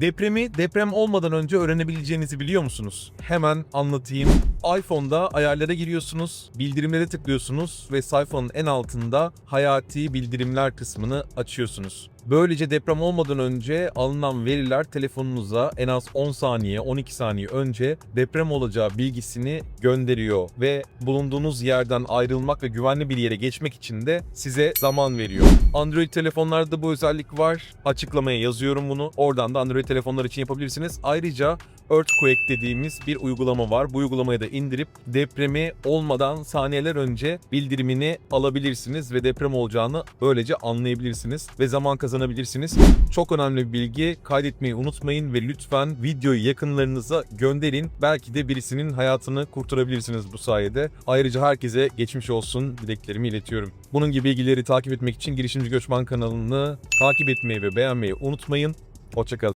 Depremi deprem olmadan önce öğrenebileceğinizi biliyor musunuz? Hemen anlatayım. iPhone'da ayarlara giriyorsunuz, bildirimlere tıklıyorsunuz ve sayfanın en altında hayati bildirimler kısmını açıyorsunuz. Böylece deprem olmadan önce alınan veriler telefonunuza en az 10 saniye, 12 saniye önce deprem olacağı bilgisini gönderiyor ve bulunduğunuz yerden ayrılmak ve güvenli bir yere geçmek için de size zaman veriyor. Android telefonlarda bu özellik var. Açıklamaya yazıyorum bunu. Oradan da Android telefonlar için yapabilirsiniz. Ayrıca Earthquake dediğimiz bir uygulama var. Bu uygulamayı da indirip depremi olmadan saniyeler önce bildirimini alabilirsiniz ve deprem olacağını böylece anlayabilirsiniz ve zaman kazanabilirsiniz. Çok önemli bir bilgi. Kaydetmeyi unutmayın ve lütfen videoyu yakınlarınıza gönderin. Belki de birisinin hayatını kurtarabilirsiniz bu sayede. Ayrıca herkese geçmiş olsun dileklerimi iletiyorum. Bunun gibi bilgileri takip etmek için Girişimci Göçmen kanalını takip etmeyi ve beğenmeyi unutmayın. Hoşçakalın.